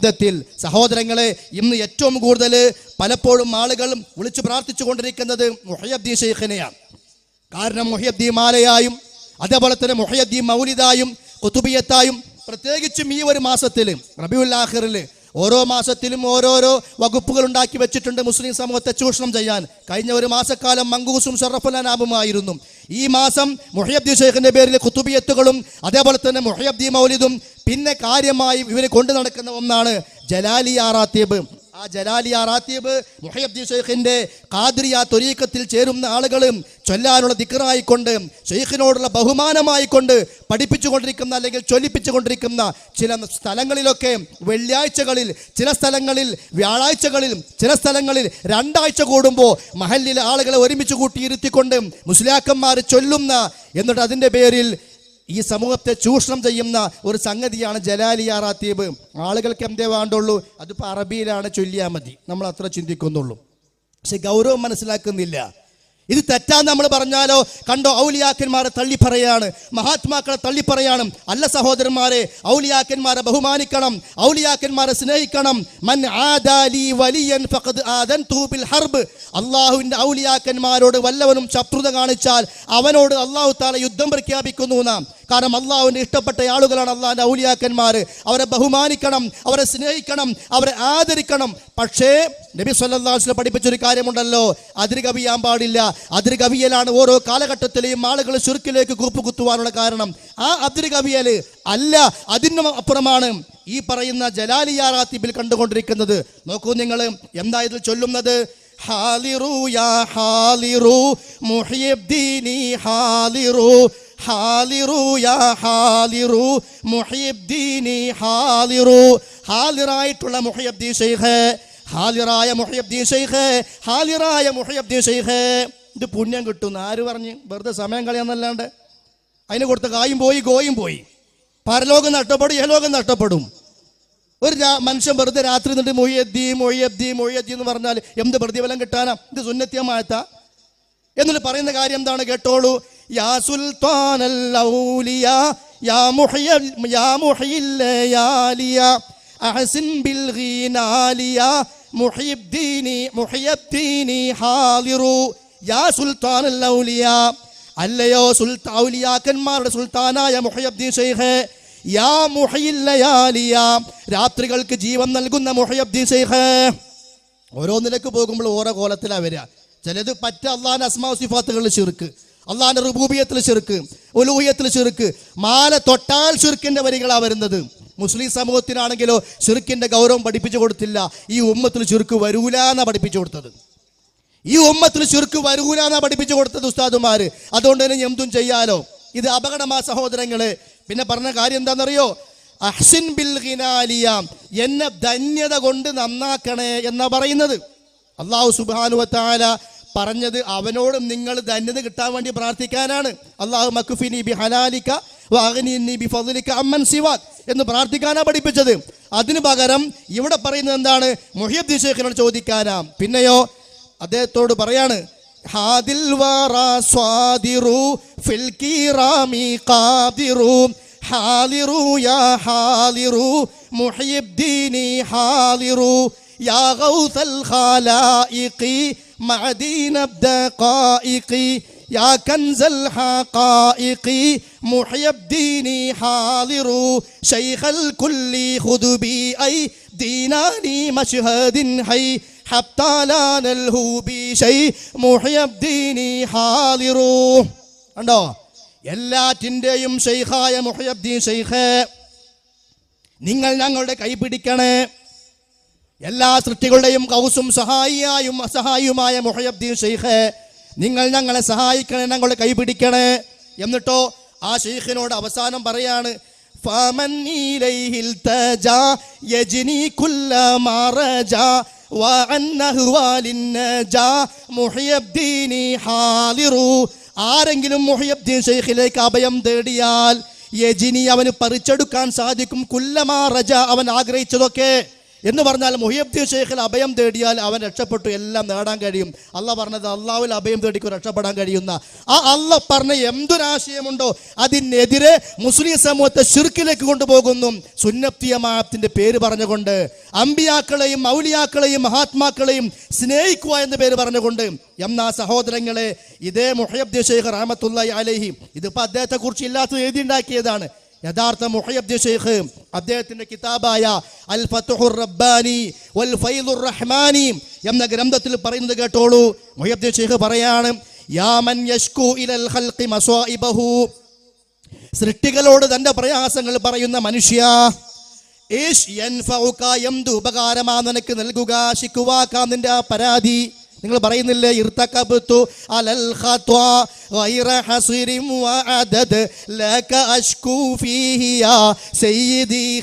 ത്തിൽ സഹോദരങ്ങളെ ഇന്ന് ഏറ്റവും കൂടുതൽ പലപ്പോഴും ആളുകൾ വിളിച്ചു പ്രാർത്ഥിച്ചു കൊണ്ടിരിക്കുന്നത് മുഹയബ്ദി ഷെയ്ഖിനെയാണ് കാരണം മുഹയബ്ദി മാലയായും അതേപോലെ തന്നെ മുഹയബ്ദി മൗലിദായും കുത്തുബിയത്തായും പ്രത്യേകിച്ചും ഈ ഒരു മാസത്തിൽ റബിയുൽ ആഖിറിൽ ഓരോ മാസത്തിലും ഓരോരോ വകുപ്പുകൾ ഉണ്ടാക്കി വെച്ചിട്ടുണ്ട് മുസ്ലിം സമൂഹത്തെ ചൂഷണം ചെയ്യാൻ. കഴിഞ്ഞ ഒരു മാസക്കാലം മങ്കൂസും ഷറഫുലാനാബുമായിരുന്നു ഈ മാസം മുഹയബ്ദി ഷെയ്ഖിന്റെ പേരിൽ കുത്തുബിയത്തുകളും അതേപോലെ തന്നെ മുഹയബ്ദി മൗലിദും പിന്നെ കാര്യമായി ഇവർ കൊണ്ടു നടക്കുന്ന ഒന്നാണ് ജലാലി ആറാത്തീബ്. ആ ജലാലി റാത്തീബ് മുഹയ്യബ്ദീൻ ഷെയ്ഖിന്റെ ഖാദിരിയ തൊരീക്കത്തിൽ ചേരുന്ന ആളുകളും ചൊല്ലാനുള്ള ദിക്കറായിക്കൊണ്ട് ഷെയ്ഖിനോടുള്ള ബഹുമാനമായിക്കൊണ്ട് പഠിപ്പിച്ചുകൊണ്ടിരിക്കുന്ന അല്ലെങ്കിൽ ചൊല്ലിപ്പിച്ചുകൊണ്ടിരിക്കുന്ന ചില സ്ഥലങ്ങളിലൊക്കെ വെള്ളിയാഴ്ചകളിൽ ചില സ്ഥലങ്ങളിൽ വ്യാഴാഴ്ചകളിൽ ചില സ്ഥലങ്ങളിൽ രണ്ടാഴ്ച കൂടുമ്പോൾ മഹല്ലിലെ ആളുകളെ ഒരുമിച്ച് കൂട്ടിയിരുത്തിക്കൊണ്ട് മുസ്ലിയാക്കന്മാർ ചൊല്ലുന്ന എന്നിട്ട് അതിന്റെ പേരിൽ ഈ സമൂഹത്തെ ചൂഷണം ചെയ്യുന്ന ഒരു സംഗതിയാണ് ജലാലിയാറാത്തീബ് ആളുകൾക്ക് എന്തേ വേണ്ടുള്ളൂ? അതിപ്പോൾ അറബിയിലാണ് ചൊല്ലിയാൽ മതി. നമ്മൾ അത്ര ചിന്തിക്കുന്നുള്ളൂ. പക്ഷെ ഗൗരവം മനസ്സിലാക്കുന്നില്ല. ഇത് തെറ്റാന്ന് നമ്മൾ പറഞ്ഞാലോ? കണ്ടോ ഔലിയാക്കന്മാരെ തള്ളിപ്പറയാണ്. മഹാത്മാക്കളെ തള്ളിപ്പറയാണ്. അല്ല സഹോദരന്മാരെ ഔലിയാക്കന്മാരെ ബഹുമാനിക്കണം. ഔലിയാക്കന്മാരെ സ്നേഹിക്കണം. മൻ ആദാലി വലിയൻ ഫഖദ് ആദൻ തൂബിൽ ഹർബ്. അള്ളാഹുവിന്റെ ഔലിയാക്കന്മാരോട് വല്ലവനും ശത്രുത കാണിച്ചാൽ അവനോട് അള്ളാഹു താല യുദ്ധം പ്രഖ്യാപിക്കുന്നു നാം. കാരണം അള്ളാഹുവിന്റെ ഇഷ്ടപ്പെട്ട ആളുകളാണ് അള്ളാഹിന്റെ ഔലിയാക്കന്മാർ. അവരെ ബഹുമാനിക്കണം അവരെ സ്നേഹിക്കണം അവരെ ആദരിക്കണം. പക്ഷേ നബി സല്ലാസ്ലെ പഠിപ്പിച്ചൊരു കാര്യമുണ്ടല്ലോ. അതിര് കവിയാൻ പാടില്ല. അതിര് കവിയലാണ് ഓരോ കാലഘട്ടത്തിലെയും ആളുകൾ ചുരുക്കിലേക്ക് കൂപ്പ് കുത്തുവാനുള്ള കാരണം. ആ അതിരു കവിയൽ അല്ല അതിന് അപ്പുറമാണ് ഈ പറയുന്ന ജലാലിയാറാത്തിബിൽ കണ്ടുകൊണ്ടിരിക്കുന്നത്. നോക്കൂ നിങ്ങൾ എന്താ ഇതിൽ ചൊല്ലുന്നത്? ഹാലിറു യാ ഹാലിറു മുഹിയബ്ദീനി ഹാലിറു ഹാലിറു യാ ഹാലിറു മുഹിയബ്ദീനി ഹാലിറു. ഹാലിറായിട്ടുള്ള മുഹിയബ്ദീ ഷെയ്ഖ് ഹാലിറായ മുഹിയബ്ദീ ഷെയ്ഖ് ഹാലിറായ മുഹിയബ്ദീ ഷെയ്ഖ് ഇത് പുണ്യം കിട്ടുന്നു ആര് പറഞ്ഞ്? വെറുതെ സമയം കളയാന്നല്ലാണ്ട്. അതിന് കൊടുത്ത കായും പോയി ഗോയും പോയി. പരലോകം നഷ്ടപ്പെടും ഇഹലോകം നഷ്ടപ്പെടും. ഒരു മനുഷ്യൻ വെറുതെ രാത്രി നിന്നിട്ട് മൊയ്യദ്ദി മൊയ്യദ്ദി മൊയ്യദ്ദി എന്ന് പറഞ്ഞാൽ എന്ത് പ്രതിഫലം കിട്ടാനാ? ഇത് സുന്നത്യമായത്ത എന്നിട്ട് പറയുന്ന കാര്യം എന്താണ്? കേട്ടോളൂ. യാ സുൽത്താൻ യാ യാ ബിൽ ഗീനാലിയ. മുഹിബ്ദീനി ഹാലിറു. യാ സുൽത്താൻ അല്ലയോ സുൽത്താവുലിയാക്കന്മാരുടെ സുൽത്താനായ മുഹയബ്ദീൻ ഷെയ്ഖ് യാ മുഹയില്ലയാലിയ രാത്രികൾക്ക് ജീവൻ നൽകുന്ന മുഹയബ്ദീൻ ഷെയ്ഖ് നിലയ്ക്ക് പോകുമ്പോൾ ഓരോ കോലത്തിലാണ് വരിക. ചിലത് പറ്റ അള്ളാഹാൻ അസ്മാ സിഫാത്തുകളിൽ ചെറുക്ക് അള്ളാഹിന്റെ റുബൂബിയത്തിൽ ചെറുക്ക് ഉലൂഹിയത്തിൽ ചെറുക്ക് മാല തൊട്ടാൽ ചെറുക്കിന്റെ വരികളാണ് വരുന്നത്. മുസ്ലിം സമൂഹത്തിനാണെങ്കിലോ ചെറുക്കിന്റെ ഗൗരവം പഠിപ്പിച്ചു കൊടുത്തില്ല. ഈ ഉമ്മത്തിൽ ചെറുക്ക് വരൂല എന്നാണ് പഠിപ്പിച്ചു കൊടുത്തത്. ഈ ഉമ്മത്തിൽ ചുരുക്ക് വരൂല പഠിപ്പിച്ചു കൊടുത്തത് ഉസ്താദുമാര്. അതുകൊണ്ട് തന്നെ എന്തും ചെയ്യാലോ. ഇത് അപകടമാ സഹോദരങ്ങൾ. പിന്നെ പറഞ്ഞ കാര്യം എന്താണെന്നറിയോ അഹ്സിൻ ബിൽ ഹിനാലിയ എന്നെ ധന്യത കൊണ്ട് നന്നാക്കണേ എന്നാ പറയുന്നത്. അള്ളാഹു സുബാനുവത്താല പറഞ്ഞത് അവനോടും നിങ്ങൾ ധന്യത കിട്ടാൻ വേണ്ടി പ്രാർത്ഥിക്കാനാണ്. അള്ളാഹു മക്കുഫിനി ബി ഹലാലിക്ക ബി അമ്മൻ സിവാദ് എന്ന് പ്രാർത്ഥിക്കാനാ പഠിപ്പിച്ചത്. അതിനു പകരം ഇവിടെ പറയുന്നത് എന്താണ്? മുഹിയബ്ദീൻ ഷേഖിനോട് ചോദിക്കാനാം. പിന്നെയോ? അദ്ദേഹത്തോട് പറയാണ് ഹാദിൽ കാദിറു ഹാലിറു യാ ഹാലിറു ഹാലിറു യാ ഗൗസൽ ഖാലായിഖി യാ കൻസൽ ഹാലിറു ശൈഖൽ മശ്ഹദിൻ ഹൈ حتى لا نلهو بشيء محي الدين حاضر കണ്ടോ എല്ലാറ്റിൻ്റെയും ഷെയ്ഖായ മുഹയബ്ദീൻ ഷെയ്ഖ് നിങ്ങൾ ഞങ്ങളുടെ കൈ പിടിക്കണേ എല്ലാ സൃഷ്ടികളുടെയും കൗസും സഹായിയായും അസഹായിയുമായ മുഹയബ്ദീൻ ഷെയ്ഖ് നിങ്ങൾ ഞങ്ങളെ സഹായിക്കണേ ഞങ്ങളെ കൈപിടിക്കണേ എന്നിട്ടോ ആ ഷെയ്ഖിനോട് അവസാനം പറയാണ് فمن إليه التجا يجني كل ما رجا وعن أهوال النجا محي الدين حاضر ആരെങ്കിലും മുഹിയബ്ദീൻ ഷെയ്ഖിലേക്ക് അഭയം തേടിയാൽ യജിനി അവന് പറിച്ചെടുക്കാൻ സാധിക്കും കുല്ലമാ റജ അവൻ ആഗ്രഹിച്ചതൊക്കെ എന്ന് പറഞ്ഞാൽ മുഹിയബ്ദി ഷെയ്ഖിൽ അഭയം തേടിയാൽ അവൻ രക്ഷപ്പെട്ടു എല്ലാം നേടാൻ കഴിയും. അല്ല പറഞ്ഞത് അള്ളാഹുൽ അഭയം തേടിക്കും രക്ഷപ്പെടാൻ കഴിയുന്ന. ആ അല്ല പറഞ്ഞ എന്തൊരാശയമുണ്ടോ അതിനെതിരെ മുസ്ലിം സമൂഹത്തെ ഷിർക്കിലേക്ക് കൊണ്ടുപോകുന്നു. സുന്നത്തിയമാത്തിന്റെ പേര് പറഞ്ഞുകൊണ്ട് അമ്പിയാക്കളെയും മൗലിയാക്കളെയും മഹാത്മാക്കളെയും സ്നേഹിക്കുക എന്ന് പേര് പറഞ്ഞുകൊണ്ട് എന്നാ സഹോദരങ്ങളെ ഇതേ മുഹയബ്ദി ഷെയ്ഖ് റഹമത്തുള്ള അലഹി ഇതിപ്പോ അദ്ദേഹത്തെ കുറിച്ച് ഇല്ലാത്തത് എഴുതിയുണ്ടാക്കിയതാണ് യഥാർത്ഥ മുഹയബ്ദി ഷെയ്ഖ് അദ്ദേഹത്തിന്റെ കിതാബായ അൽ ഫത്തുഹുർ റബ്ബാനി വൽ ഫൈദുർ റഹ്മാനി എന്ന ഗ്രന്ഥത്തിൽ പറയുന്നത് കേട്ടോളൂ. മുഹയബ്ദി ഷെയ്ഖ് പറയാണ് യാമൻ യഷ്കു ഇലൽ ഖൽഖി മസ്വാഇബഹു സൃഷ്ടികളോട് തന്റെ പ്രയാസങ്ങൾ പറയുന്ന മനുഷ്യ ഈശ് യൻഫഉക എന്ത് ഉപകാരമാ നിനക്ക് നൽകുക ശിക്കുവാക്ക നിന്റെ പരാതി. നിങ്ങൾ പറയുന്നില്ലേ ഇർത്തകബ്തു അലൽ ഖത്വ ലക ഫീഹിയ സയ്യിദി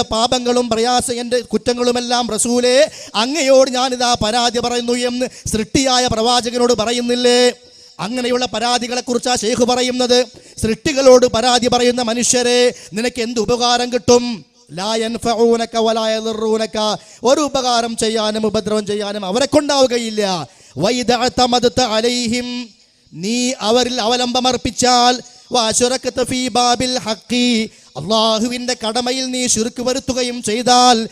പാപങ്ങളും പ്രയാസം എന്റെ കുറ്റങ്ങളുമെല്ലാം റസൂലേ അങ്ങയോട് ഞാനിതാ പരാതി പറയുന്നു എന്ന് സൃഷ്ടിയായ പ്രവാചകനോട് പറയുന്നില്ലേ? അങ്ങനെയുള്ള പരാതികളെ കുറിച്ചാ ഷെയ്ഖ് പറയുന്നത്. സൃഷ്ടികളോട് പരാതി പറയുന്ന മനുഷ്യരെ നിനക്ക് എന്ത് ഉപകാരം കിട്ടും? ഒരു ഉപകാരം ചെയ്യാനും ഉപദ്രവം ചെയ്യാനും അവരെ കൊണ്ടാവുകയില്ല. വൈദഅതമദത അലൈഹിം. നീ അവരിൽ അവലംബമർപ്പിച്ചാൽ അള്ളാഹുവിന്റെ കടമയിൽ നീ ശിർക്ക് വരുത്തുകയും ചെയ്താൽ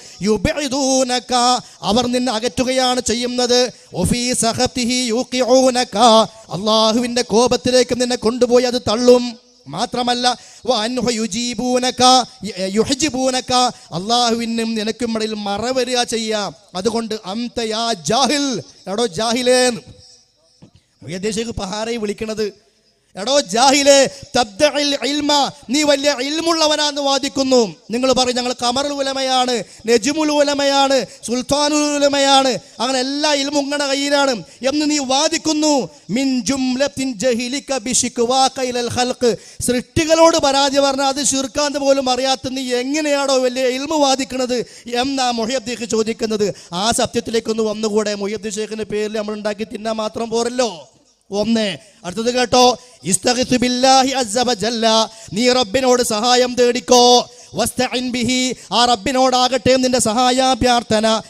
അവർ നിന്നെ അകറ്റുകയാണ് ചെയ്യുന്നത്. അള്ളാഹുവിന്റെ കോപത്തിലേക്ക് നിന്നെ കൊണ്ടുപോയി അത് തള്ളും. മാത്രമല്ല അള്ളാഹുവിനും നിനക്കും ഇടയിൽ മറവരുക ചെയ്യാം. അതുകൊണ്ട് അന്തയാ ജാഹിൽ. എടോ ജാഹിലേന്ന് മുഹദ്ദേശേക്ക് പഹാറയെ വിളിക്കണത് എടോ ജാഹിലെ ഇൽമ നീ വലിയ ഇൽമുള്ളവനാന്ന് വാദിക്കുന്നു. നിങ്ങൾ പറയും ഞങ്ങൾ കമറുൽ ഉലമയാണ് നജുമുൽ ഉലമയാണ് സുൽത്താനുൽ ഉലമയാണ് അങ്ങനെ എല്ലാ ഇൽമും ഇങ്ങടെ കയ്യിലാണ് എന്ന് നീ വാദിക്കുന്നു. മിൻ സൃഷ്ടികളോട് പരാതി പറഞ്ഞാൽ അത് ശിർക്കാന്ത് പോലും അറിയാത്ത നീ എങ്ങനെയാണോ വലിയ ഇൽമു വാദിക്കുന്നത് എന്നാ മൊഹിയബ്ദീഖ് ചോദിക്കുന്നത്. ആ സത്യത്തിലേക്കൊന്ന് വന്നുകൂടെ മൊഹിയബ്ദി ഷേഖിന്റെ പേരിൽ നമ്മൾ ഉണ്ടാക്കി തിന്നാൻ മാത്രം പോരല്ലോ. ഒന്ന്. അടുത്തത് കേട്ടോ. നീ റബ്ബിനോട് സഹായം തേടിക്കോ. ബിഹി. ആ റബ്ബിനോടാകട്ടെ നിന്റെ സഹായാഭ്യർത്ഥന.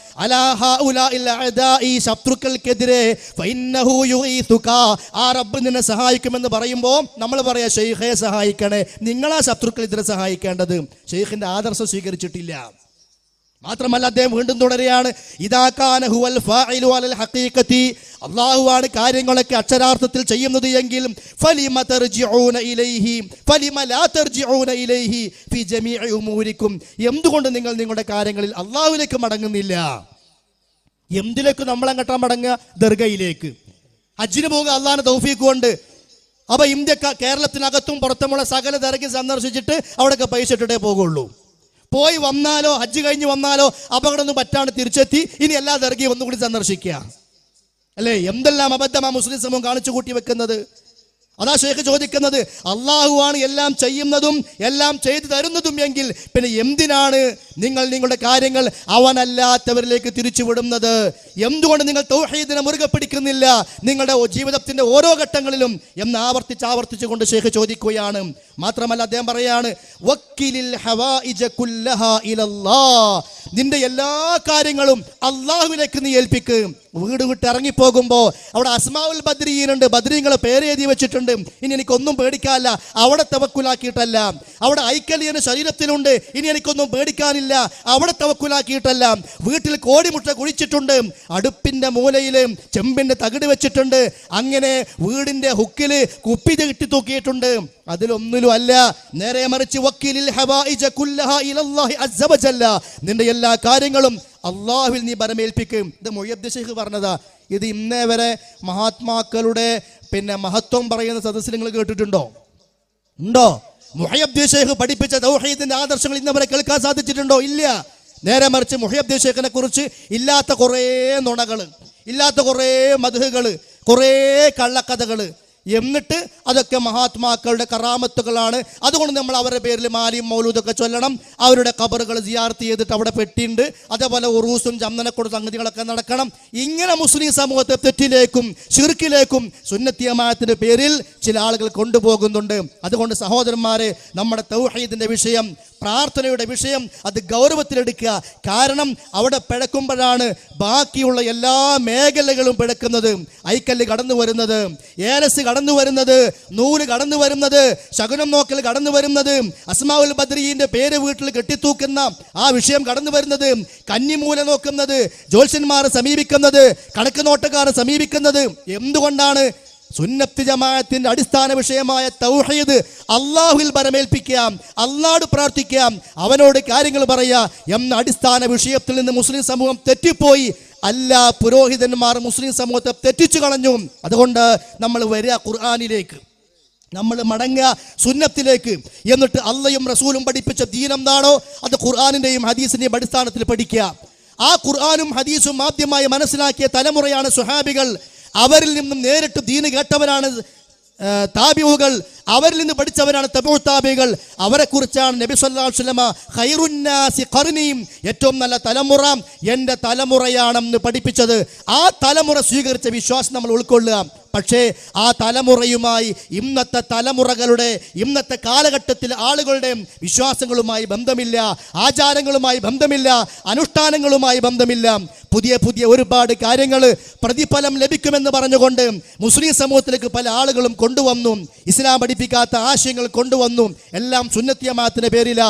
ഈ ശത്രുക്കൾക്കെതിരെ ആ റബ്ബ് നിന്നെ സഹായിക്കുമെന്ന് പറയുമ്പോൾ നമ്മൾ പറയാ ഷെയ്ഖെ സഹായിക്കണേ. നിങ്ങളാ ശത്രുക്കളെതിരെ സഹായിക്കേണ്ടത്. ഷെയ്ഖിന്റെ ആദർശം സ്വീകരിച്ചിട്ടില്ല. മാത്രമല്ല അദ്ദേഹം വീണ്ടും തുടരുകയാണ് അള്ളാഹുവാണ് കാര്യങ്ങളൊക്കെ അക്ഷരാർത്ഥത്തിൽ ചെയ്യുന്നത് എങ്കിൽ എന്തുകൊണ്ട് നിങ്ങൾ നിങ്ങളുടെ കാര്യങ്ങളിൽ അള്ളാഹുവിലേക്ക് മടങ്ങുന്നില്ല? എന്തിലേക്ക് നമ്മൾ അങ്ങോട്ടാ മടങ്ങുക? ദർഗയിലേക്ക്. അജിന് പോകുക അള്ളാഹിന് തൗഫീക്ക് കൊണ്ട്. അപ്പൊ ഇന്ത്യ കേരളത്തിനകത്തും പുറത്തുമുള്ള സകല ദർഗ സന്ദർശിച്ചിട്ട് അവിടെയൊക്കെ പൈസ ഇട്ടിട്ടേ പോകുള്ളൂ പോയി വന്നാലോ ഹജ്ജ് കഴിഞ്ഞ് വന്നാലോ അപകടമൊന്നും പറ്റാണ്ട് തിരിച്ചെത്തി. ഇനി എല്ലാ ദർഗയും ഒന്നുകൂടി സന്ദർശിക്കുക. അല്ലേ? എന്തെല്ലാം അബദ്ധമാ മുസ്ലിം സമൂഹം കാണിച്ചു കൂട്ടി വെക്കുന്നത്? അതാ ഷേഖ് ചോദിക്കുന്നത് അള്ളാഹുവാണ് എല്ലാം ചെയ്യുന്നതും എല്ലാം ചെയ്തു തരുന്നതും എങ്കിൽ പിന്നെ എന്തിനാണ് നിങ്ങൾ നിങ്ങളുടെ കാര്യങ്ങൾ അവനല്ലാത്തവരിലേക്ക് തിരിച്ചു വിടുന്നത്? എന്തുകൊണ്ട് നിങ്ങൾ തൗഹീദിനെ മുറുകെ പിടിക്കുന്നില്ല? നിങ്ങളുടെ ജീവിതത്തിന്റെ ഓരോ ഘട്ടങ്ങളിലും എന്ന് ആവർത്തിച്ച് ആവർത്തിച്ചു കൊണ്ട് ഷേഖ് ചോദിക്കുകയാണ്. മാത്രമല്ല അദ്ദേഹം പറയാണ് നിന്റെ എല്ലാ കാര്യങ്ങളും അള്ളാഹുവിലേക്ക് നീ ഏൽപ്പിക്കും. വീട് വിട്ട് ഇറങ്ങിപ്പോകുമ്പോൾ അവിടെ അസ്മാവുൽ ബദ്രീനുണ്ട് ബദ്രീങ്ങളെ പേര് എഴുതി വെച്ചിട്ടുണ്ട്. ഇനി എനിക്കൊന്നും പേടിക്കാനില്ല അവിടെ തവക്കുലാക്കിയിട്ടല്ല. അവിടെ ഐക്കലിയന് ശരീരത്തിലുണ്ട് ഇനി എനിക്കൊന്നും പേടിക്കാനില്ല അവിടെ തവക്കുലാക്കിയിട്ടല്ല. വീട്ടിൽ കോടിമുട്ട കുഴിച്ചിട്ടുണ്ട് അടുപ്പിന്റെ മൂലയിൽ ചെമ്പിന്റെ തകിട് വെച്ചിട്ടുണ്ട്. അങ്ങനെ വീടിന്റെ ഹുക്കിൽ കുപ്പി കെട്ടി തൂക്കിയിട്ടുണ്ട്. അതിലൊന്നിലും അല്ല നേരെ മറിച്ച് വക്കീലിൽ നിന്റെ എല്ലാ കാര്യങ്ങളും അള്ളാഹുവിൽ നീ പരമേൽപ്പിക്കും ഇത് മൊയ്യബ്ദ് ഷെയ്ഖ് പറഞ്ഞതാ. ഇത് ഇന്നേ വരെ മഹാത്മാക്കളുടെ പിന്നെ മഹത്വം പറയുന്ന സദസ്സിൽ നിങ്ങൾ കേട്ടിട്ടുണ്ടോ? ഉണ്ടോ? മുഹയബ്ദ് ഷെയ്ഖ് പഠിപ്പിച്ച തൗഹീദിന്റെ ആദർശങ്ങൾ ഇന്ന് വരെ കേൾക്കാൻ സാധിച്ചിട്ടുണ്ടോ? ഇല്ല. നേരെ മറിച്ച് മുഹയബ്ദ് ഷെയ്ഖിനെ കുറിച്ച് ഇല്ലാത്ത കുറേ നുണകൾ ഇല്ലാത്ത കുറേ മധുഹകൾ കുറേ കള്ളക്കഥകൾ എന്നിട്ട് അതൊക്കെ മഹാത്മാക്കളുടെ കറാമത്തുകളാണ്. അതുകൊണ്ട് നമ്മൾ അവരുടെ പേരിൽ മാലിയും മൗലൂദൊക്കെ ചൊല്ലണം. അവരുടെ കബറുകൾ സിയാർത്ത് ചെയ്തിട്ട് അവിടെ പെട്ടിണ്ട് അതേപോലെ ഉറൂസും ചന്ദനക്കൊട് സംഗതികളൊക്കെ നടക്കണം. ഇങ്ങനെ മുസ്ലിം സമൂഹത്തെ തെറ്റിലേക്കും ശിർക്കിലേക്കും സുന്നത്തിയമായത്തിന്റെ പേരിൽ ചില ആളുകൾ കൊണ്ടുപോകുന്നുണ്ട്. അതുകൊണ്ട് സഹോദരന്മാരെ നമ്മുടെ തൗഹീദിന്റെ വിഷയം പ്രാർത്ഥനയുടെ വിഷയം അത് ഗൗരവത്തിലെടുക്കുക. കാരണം അവിടെ പിഴക്കുമ്പോഴാണ് ബാക്കിയുള്ള എല്ലാ മേഖലകളും പിഴക്കുന്നത്. ഐക്കല്ല് കടന്നു വരുന്നത്. ഏലസ് കടന്നു വരുന്നത്. നൂൽ കടന്നു വരുന്നത്. ശകുനം നോക്കൽ കടന്നു വരുന്നത്. അസ്മാവുൽ ബദ്രീന്റെ പേര് വീട്ടിൽ കെട്ടിത്തൂക്കുന്ന ആ വിഷയം കടന്നു വരുന്നത്. കന്നിമൂല നോക്കുന്നത്. ജ്യോത്സ്യന്മാരെ സമീപിക്കുന്നത്. കണക്ക് നോട്ടക്കാരെ സമീപിക്കുന്നത്. എന്തുകൊണ്ടാണ് സുന്നത്ത് ജമാഅത്തിന്റെ അടിസ്ഥാന വിഷയമായ തൗഹീദ് അള്ളാഹുവിൽ പരമേൽപ്പിക്കാം അള്ളാട് പ്രാർത്ഥിക്കാം അവനോട് കാര്യങ്ങൾ പറയാ എന്ന അടിസ്ഥാന വിഷയത്തിൽ നിന്ന് മുസ്ലിം സമൂഹം തെറ്റിപ്പോയി. അല്ല പുരോഹിതന്മാർ മുസ്ലിം സമൂഹത്തെ തെറ്റിച്ചു കളഞ്ഞു. അതുകൊണ്ട് നമ്മൾ വരിക ഖുർആാനിലേക്ക്. നമ്മൾ മടങ്ങുക സുന്നത്തിലേക്ക്. എന്നിട്ട് അള്ളയും റസൂലും പഠിപ്പിച്ച ദീനെന്താണോ അത് ഖുർആാനിന്റെയും ഹദീസിന്റെയും അടിസ്ഥാനത്തിൽ പഠിക്കുക. ആ ഖുർആാനും ഹദീസും ആദ്യമായി മനസ്സിലാക്കിയ തലമുറയാണ് സുഹാബികൾ. അവരിൽ നിന്നും നേരിട്ട് ദീന് കേട്ടവരാണ് താബിയുകൾ അവരിൽ നിന്ന് പഠിച്ചവരാണ് തബു താബികൾ. അവരെ കുറിച്ചാണ് നബി സല്ലാസ്ലമ ഹൈറുന്നാസി ഖർനിയും ഏറ്റവും നല്ല തലമുറ എന്റെ തലമുറയാണെന്ന് പഠിപ്പിച്ചത്. ആ തലമുറ സ്വീകരിച്ച വിശ്വാസം നമ്മൾ ഉൾക്കൊള്ളുക. പക്ഷേ ആ തലമുറയുമായി ഇന്നത്തെ തലമുറകളുടെ ഇന്നത്തെ കാലഘട്ടത്തിൽ ആളുകളുടെ വിശ്വാസങ്ങളുമായി ബന്ധമില്ല ആചാരങ്ങളുമായി ബന്ധമില്ല അനുഷ്ഠാനങ്ങളുമായി ബന്ധമില്ല. പുതിയ പുതിയ ഒരുപാട് കാര്യങ്ങൾ പ്രതിഫലം ലഭിക്കുമെന്ന് പറഞ്ഞുകൊണ്ട് മുസ്ലിം സമൂഹത്തിലേക്ക് പല ആളുകളും കൊണ്ടുവന്നു. ഇസ്ലാം പഠിപ്പിക്കാത്ത ആശയങ്ങൾ കൊണ്ടുവന്നു. എല്ലാം സുന്നത്തിയമാത്തിന്റെ പേരില.